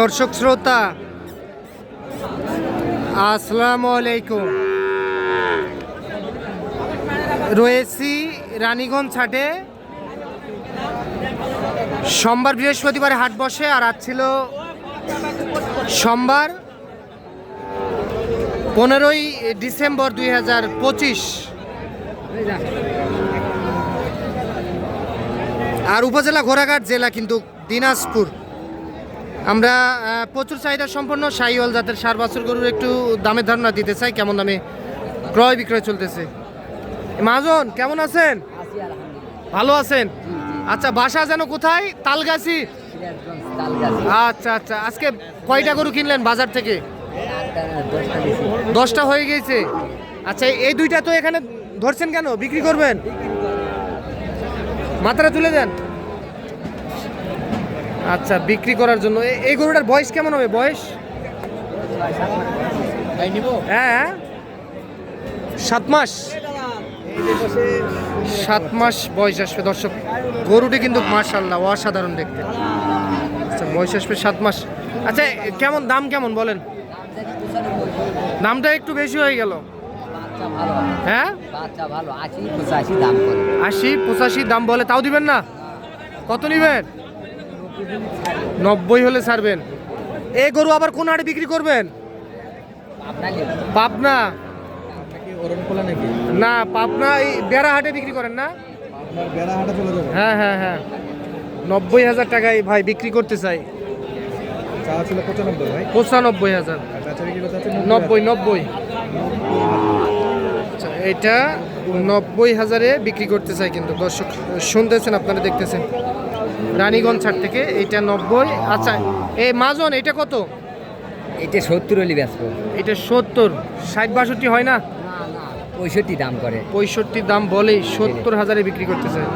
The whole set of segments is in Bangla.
দর্শক শ্রোতা, আসসালামু আলাইকুম। রয়েছি রানীগঞ্জ হাটে। সোমবার বৃহস্পতিবার হাট বসে, আর আজ ছিল সোমবার পনেরোই ডিসেম্বর দুই হাজার পঁচিশ। আর উপজেলা ঘোড়াঘাট জেলা কিন্তু দিনাজপুর। আমরা প্রচুর চাহিদা সম্পন্ন। শাহিওয়াল জাতের সার বাছুর গরুর একটু দামের ধারণা দিতে চাই কেমন দামে ক্রয় বিক্রয় চলতেছে। মাজন কেমন আছেন? ভালো আছেন? আচ্ছা বাসা যেন কোথায়? তালগাছি? আচ্ছা আচ্ছা আজকে কয়টা গরু কিনলেন বাজার থেকে? দশটা হয়ে গেছে। আচ্ছা এই দুইটা তো এখানে ধরছেন কেন? বিক্রি করবেন? মাথাটা তুলে দেন। আচ্ছা বিক্রি করার জন্য। এই গরুটার বয়স কেমন হবে? বয়স? হ্যাঁ। সাত মাস। সাত মাস বয়স আসবে। দর্শক গরুটি কিন্তু মার্শাল্লাহ অসাধারণ দেখতে। আচ্ছা বয়স আসবে সাত মাস। আচ্ছা কেমন দাম কেমন বলেন? দামটা একটু বেশি হয়ে গেল। হ্যাঁ? আশি পঁচাশি দাম আশি পঁচাশি দাম বলে তাও দিবেন না? কত নিবেন? নব্বই হলে ছাড়বেন। এই গরু আবার কোন হাটে বিক্রি করবেন? পাবনা না পাবনা এই বেড়া হাটে বিক্রি করেন না? হ্যাঁ হ্যাঁ হ্যাঁ। নব্বই হাজার টাকায় ভাই বিক্রি করতে চাই। পঁচানব্বই হাজার। নব্বই নব্বই। আচ্ছা, এটা নব্বই হাজারে বিক্রি করতে চাই কিন্তু। দর্শক শুনতেছেন আপনারা দেখতেছেন। রানীগঞ্জ ছাড় থেকে এইটা নব্বই। আচ্ছা এই মাজন এটা কত? এটা সত্তর হলি ব্যস্ত এটা সত্তর। ষাট বাষট্টি হয় না? পঁয়ষট্টি দাম করে। পঁয়ষট্টি দাম বলেই সত্তর হাজারে বিক্রি করতে চাই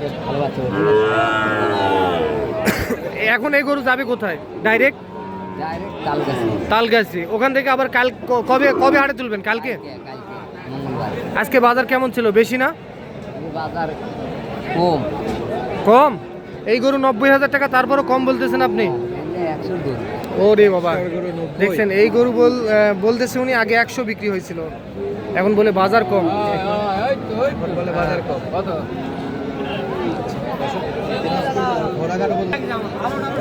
বেশ ভালো আছে এখন এই গরু যাবে কোথায়? ডাইরেক্ট ডাইরেক্ট তাল গাছি তালগাছি। ওখান থেকে আবার কাল কবে কবে হাটে তুলবেন? কালকে? আজকে বাজার কেমন ছিল? বেশি না? বাজার কম। কম? এই গরু নব্বই হাজার টাকা তারপরও কম বলতেছেন আপনি? দূর ওরে বাবা। দেখছেন এই গরু বল বলতেছে উনি আগে একশো বিক্রি হয়েছিল। এখন বলে বাজার কম। বলে বাজার কম।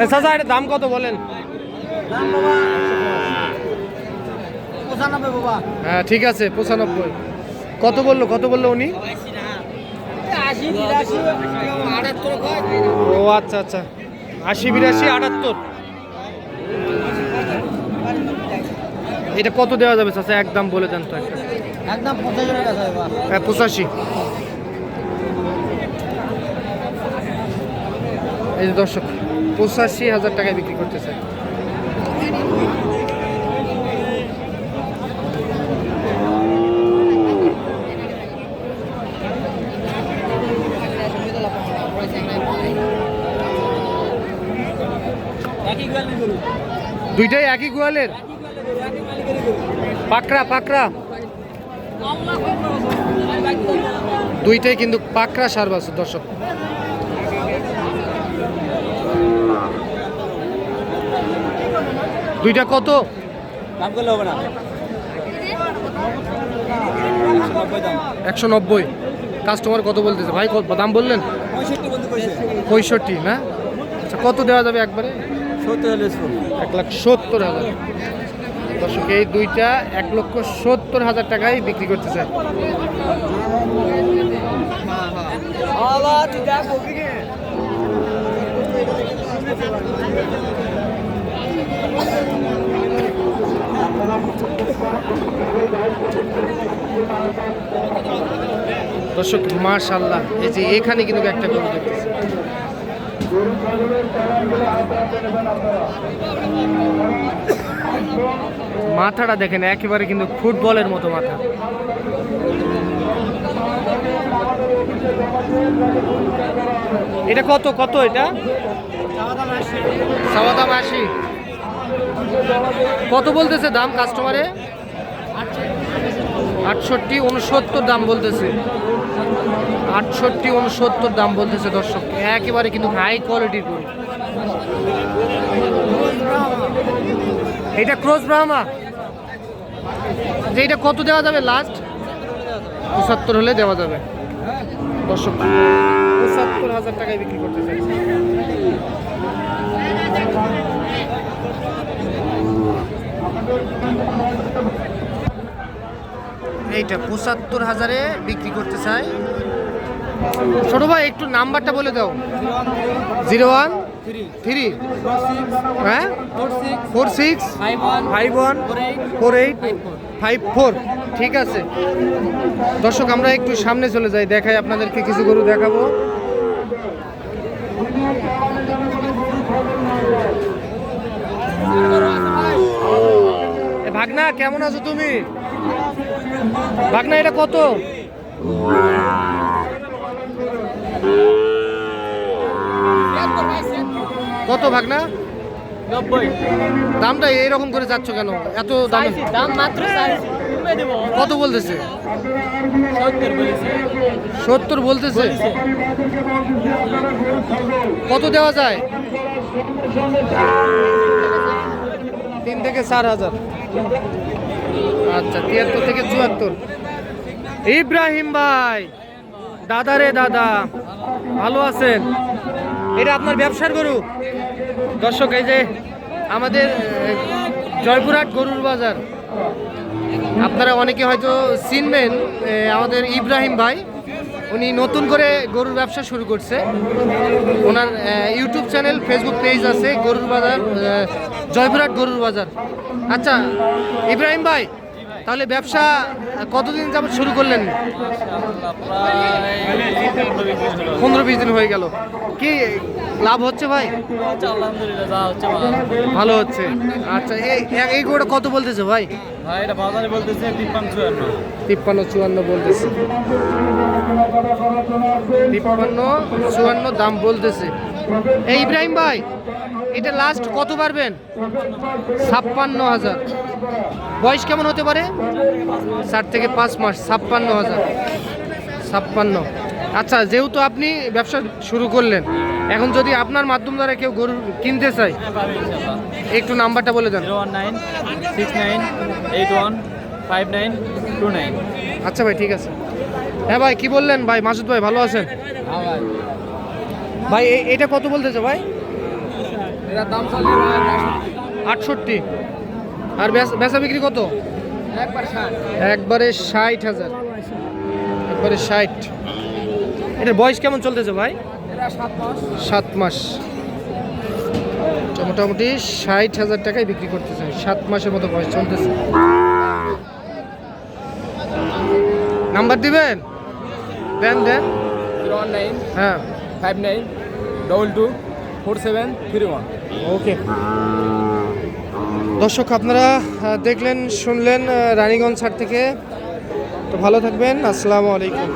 এ, চাচা দাম কত বলেন? হ্যাঁ ঠিক আছে পঁচানব্বই। কত বলল কত বলল উনি? ও আচ্ছা আচ্ছা। আশি বিরাশি আটাত্তর। এটা কত দেওয়া যাবে চাচা? একদম বলে দেন তো একদম হ্যাঁ পঁচাশি। এই যে দর্শক পঁচাশি হাজার টাকায় বিক্রি করতেছে। দুইটাই একই গোয়ালের? পাকড়া পাকড়া। দুইটাই কিন্তু পাকড়া সার বাছুর দর্শক। দুইটা কত? দাম করলে হবে না। একশো নব্বই। কাস্টমার কত বলতেছে? ভাই কত দাম বললেন? পঁয়ষট্টি না? আচ্ছা কত দেওয়া যাবে একবারে? এক লাখ সত্তর হাজার। দর্শক, এই দুইটা এক লক্ষ সত্তর হাজার টাকায় বিক্রি করতে চায় দর্শক মাশাল্লাহ এই যে এখানে কিন্তু একটা গরু দেখতেছি। মাথাটা দেখেন, একেবারে কিন্তু ফুটবলের মতো মাথা। এটা কত কত এটা? সাওয়া দাম আশি। কত বলতেছে দাম কাস্টমারে আটষট্টি, উনসত্তর দাম বলতেছে। আটষট্টি উনসত্তর দাম বলতেছে দর্শক। একেবারে কিন্তু হাই কোয়ালিটির গরু। এটা ক্রস ব্রাহ্মা যে এটা কত দেওয়া যাবে লাস্ট পঁচাত্তর হলে দেওয়া যাবে। দর্শক, পঁচাত্তর হাজার টাকায় বিক্রি করতে চাইছে এইটা পঁচাত্তর হাজারে বিক্রি করতে চাই। ছোট ভাই একটু নাম্বারটা বলে দাও। Zero one? থ্রি। হ্যাঁ? Four six. Five one. Four eight. Five four. ঠিক আছে। দর্শক আমরা একটু সামনে চলে যাই দেখাই আপনাদেরকে কিছু গরু দেখাবো। ভাগনা কেমন আছো তুমি? ভাগনা এটা কত? কত ভাগনা? নব্বই। দামটা এরকম করে যাচ্ছ কেন? এত দাম দাম মাত্র কত বলতেছে? সত্তর সত্তর বলতেছে? কত দেওয়া যায়? তিন থেকে চার হাজার। আচ্ছা তিয়াত্তর থেকে চুয়াত্তর। ইব্রাহিম ভাই দাদা রে দাদা। ভালো আছেন? এটা আপনার ব্যবসার গরু? দর্শক, এই যে আমাদের জয়পুরহাট গরুর বাজার। আপনারা অনেকে হয়তো চিনবেন আমাদের ইব্রাহিম ভাই, উনি নতুন করে গরুর ব্যবসা শুরু করছে। ওনার ইউটিউব চ্যানেল, ফেসবুক পেজ আছে, গরুর বাজার জয়পুরহাট গরুর বাজার। আচ্ছা ইব্রাহিম ভাই তাহলে ব্যবসা কতদিন যাবত শুরু করলেন? পনেরো বিশ দিন হয়ে গেল। কি লাভ হচ্ছে ভাই? ভালো হচ্ছে। আচ্ছা এই গরুটা কত বলতেছে ভাই? তিপ্পান্ন চুয়ান্ন বলতেছে। তিপ্পান্ন চুয়ান্ন দাম বলতেছে। এই ইব্রাহিম ভাই এটা লাস্ট কত পারবেন? ছাপ্পান্ন হাজার। বয়স কেমন হতে পারে? চার থেকে পাঁচ মাস ছাপ্পান্ন হাজার। ছাপ্পান্ন। আচ্ছা যেহেতু আপনি ব্যবসা শুরু করলেন এখন যদি আপনার মাধ্যম দ্বারা কেউ গরু কিনতে চায় একটু নাম্বারটা বলে দেন। আচ্ছা ভাই ঠিক আছে। হ্যাঁ ভাই কি বললেন? ভাই মাসুদ ভাই ভালো আছেন? ভাই এ- এটা কত বলতেছে ভাই? আটষট্টি। আর বেচা বিক্রি কত? একবার ষাট। হাজার। একবারে ষাট। এটার বয়স কেমন চলতেছে ভাই? এটা সাত মাস। মোটামুটি ষাট হাজার টাকায় বিক্রি করতেছে। সাত মাসের মতো বয়স চলতেছে। নাম্বার দিবেন? দেন দেন। হ্যাঁ। Five nine double two. Four seven three one. Okay. দর্শক, আপনারা দেখলেন, শুনলেন রানীগঞ্জ ছাড় থেকে। তো ভালো থাকবেন। আসসালামু আলাইকুম।